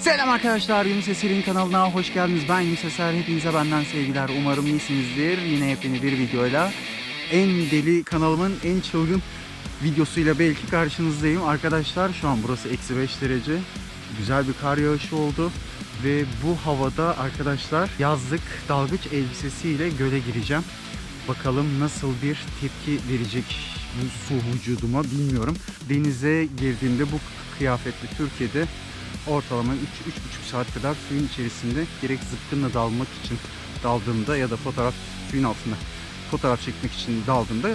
Selam arkadaşlar Yunus Eser'in kanalına hoş geldiniz. Ben Yunus Eser. Hepinize benden sevgiler. Umarım iyisinizdir. Yine yepyeni bir videoyla en deli kanalımın en çılgın videosuyla belki karşınızdayım. Arkadaşlar şu an burası eksi 5 derece. Güzel bir kar yağışı oldu. Ve bu havada arkadaşlar yazlık dalgıç elbisesiyle göle gireceğim. Bakalım nasıl bir tepki verecek bu su vücuduma bilmiyorum. Denize girdiğimde bu kıyafetle Türkiye'de ortalama 3-3,5 saat kadar suyun içerisinde gerek zıpkınla dalmak için daldığımda ya da fotoğraf suyun altında fotoğraf çekmek için daldığımda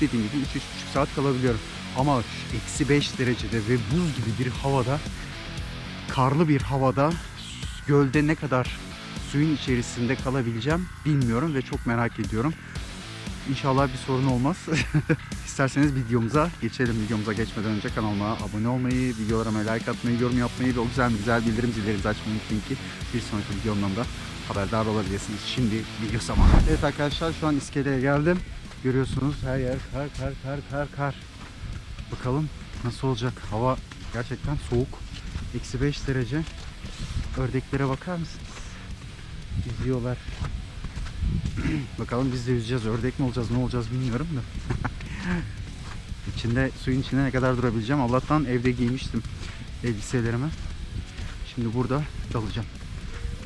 dediğim gibi 3-3,5 saat kalabiliyorum. Ama eksi 5 derecede ve buz gibi bir havada karlı bir havada gölde ne kadar suyun içerisinde kalabileceğim bilmiyorum ve çok merak ediyorum. İnşallah bir sorun olmaz. İsterseniz videomuza geçelim. Videomuza geçmeden önce kanalıma abone olmayı, videolarıma like atmayı, yorum yapmayı ve o güzel güzel bildirim zillerinizi açmayı unutmayın ki bir sonraki videomdan da haberdar olabilirsiniz. Şimdi video zamanı. Evet arkadaşlar şu an iskeleye geldim. Görüyorsunuz her yer kar kar kar kar kar. Bakalım nasıl olacak. Hava gerçekten soğuk. Eksi 5 derece. Ördeklere bakar mısınız? Yüzüyorlar. Bakalım biz de yüzeceğiz. Ördek mi olacağız, ne olacağız bilmiyorum da. içinde, suyun içinde ne kadar durabileceğim. Allah'tan evde giymiştim elbiselerimi. Şimdi burada dalacağım.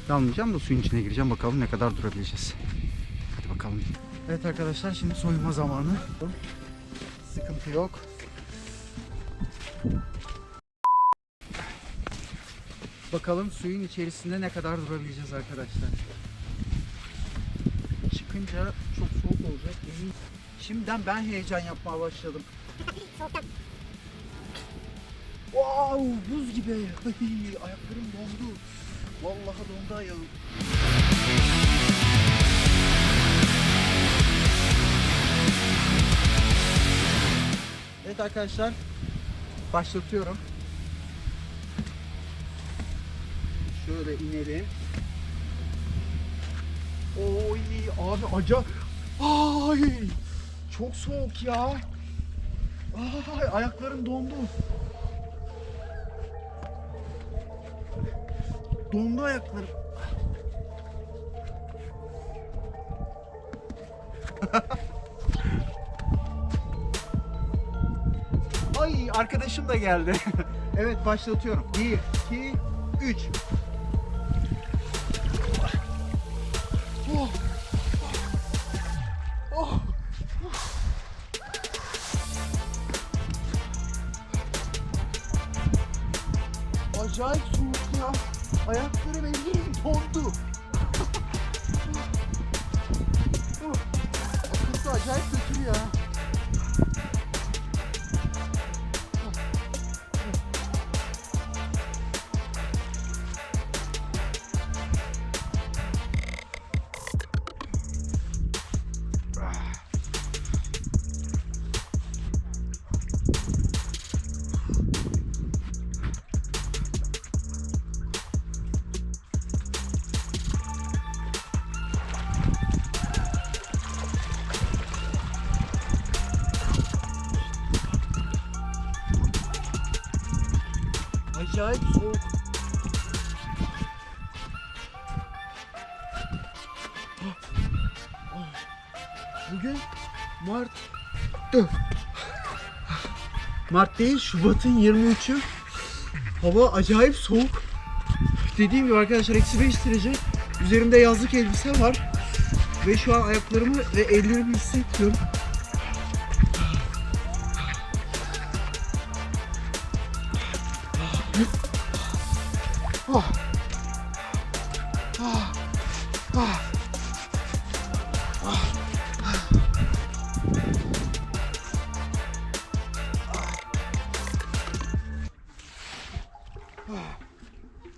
Dalmayacağım da suyun içine gireceğim. Bakalım ne kadar durabileceğiz. Hadi bakalım. Evet arkadaşlar şimdi soyunma zamanı. Sıkıntı yok. Bakalım suyun içerisinde ne kadar durabileceğiz arkadaşlar. Çıkınca çok soğuk olacak. Emin. Şimdiden ben heyecan yapmaya başladım. wow, buz gibi. Ay, Ayaklarım dondu. Vallahi dondu ayağım. Evet arkadaşlar, başlatıyorum. Şöyle inelim. Oy abi acayip. Ay çok soğuk ya. Ay ayaklarım dondu. Dondu ayaklarım. Ay arkadaşım da geldi. evet başlatıyorum. 1 2 3 Ayaklarım ellerim dondu. Oh. Akıntı acayip kötü ya. Acayip soğuk. Bugün Mart. Mart değil Şubat'ın 23'ü. Hava acayip soğuk. Dediğim gibi arkadaşlar eksi 5 derece. Üzerimde yazlık elbise var. Ve şu an ayaklarımı ve ellerimi hissetmiyorum. Ah. Ah.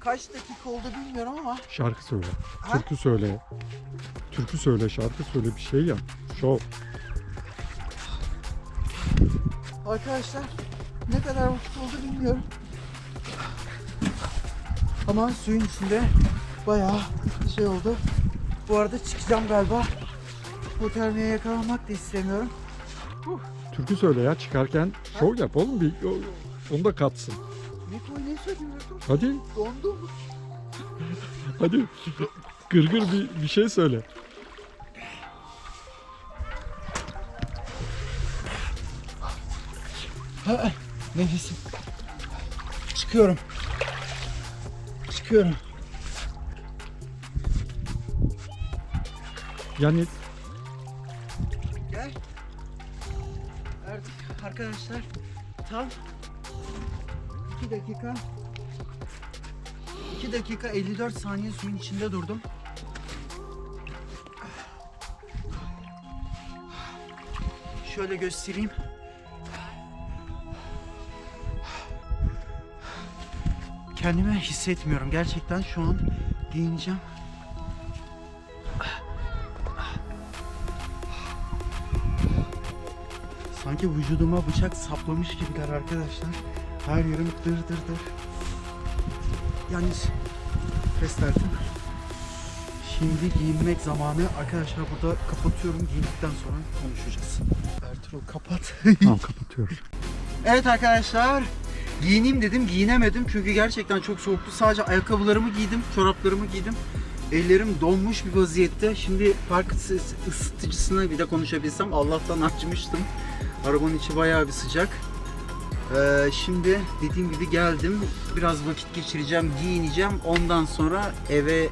Kaç dakika oldu bilmiyorum ama Şarkı söyle. Ha? Türkü söyle. Türkü söyle, şarkı söyle bir şey yap. Şov. arkadaşlar ne kadar vakit oldu bilmiyorum. Ama suyun içinde bayağı şey oldu. Bu arada çıkacağım galiba. Hipotermiye yakalanmak da istemiyorum. Türkü söyle ya çıkarken şov yap oğlum bir onu da katsın. Niko ne söylüyorsun? Hadi Dondum. hadi. Gırgır bir, bir şey söyle. Ha, nefesim. Çıkıyorum. Çıkıyorum. Yani Gel. Artık arkadaşlar tam 2 dakika 2 dakika 54 saniye suyun içinde durdum. Şöyle göstereyim. Kendimi hissetmiyorum. Gerçekten şu an giyineceğim. Sanki vücuduma bıçak saplamış gibiler arkadaşlar. Her yerim dır dır dır. Yalnız Feslerdim. Şimdi giyinmek zamanı. Arkadaşlar burada kapatıyorum. Giyindikten sonra konuşacağız. Ertuğrul kapat. tamam kapatıyorum. Evet arkadaşlar. Giyineyim dedim giyinemedim çünkü gerçekten çok soğuktu. Sadece ayakkabılarımı giydim, çoraplarımı giydim. Ellerim donmuş bir vaziyette. Şimdi park ısı- ısıtıcısını bir de konuşabilsem Allah'tan açmıştım. Arabanın içi bayağı bir sıcak. Ee, şimdi dediğim gibi geldim. Biraz vakit geçireceğim, giyineceğim. Ondan sonra eve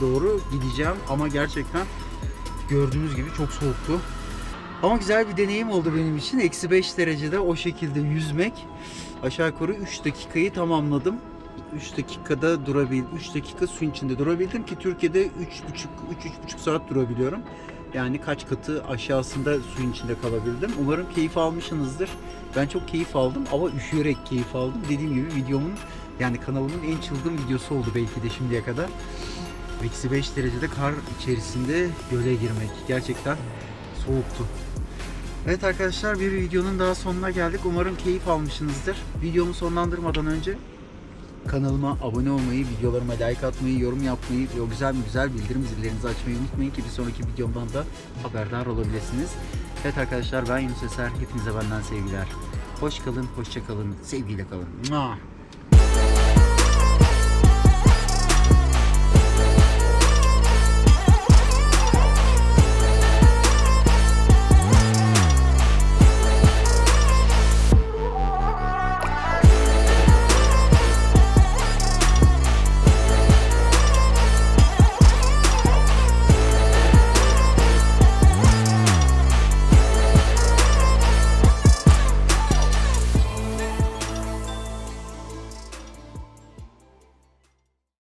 doğru gideceğim. Ama gerçekten gördüğünüz gibi çok soğuktu. Ama güzel bir deneyim oldu benim için. Eksi 5 derecede o şekilde yüzmek. Aşağı yukarı 3 dakikayı tamamladım. 3 dakikada durabildim. 3 dakika suyun içinde durabildim ki Türkiye'de 3,5 3-3,5 saat durabiliyorum. Yani kaç katı aşağısında suyun içinde kalabildim. Umarım keyif almışsınızdır. Ben çok keyif aldım ama üşüyerek keyif aldım. Dediğim gibi videomun yani kanalımın en çılgın videosu oldu belki de şimdiye kadar. Eksi 5 derecede kar içerisinde göle girmek. Gerçekten soğuktu. Evet arkadaşlar bir videonun daha sonuna geldik. Umarım keyif almışsınızdır. Videomu sonlandırmadan önce kanalıma abone olmayı, videolarıma like atmayı, yorum yapmayı ve o güzel mi güzel bildirim zillerinizi açmayı unutmayın ki bir sonraki videomdan da haberdar olabilirsiniz. Evet arkadaşlar ben Yunus Eser. Hepinize benden sevgiler. Hoş kalın, hoşça kalın, sevgiyle kalın. Mua.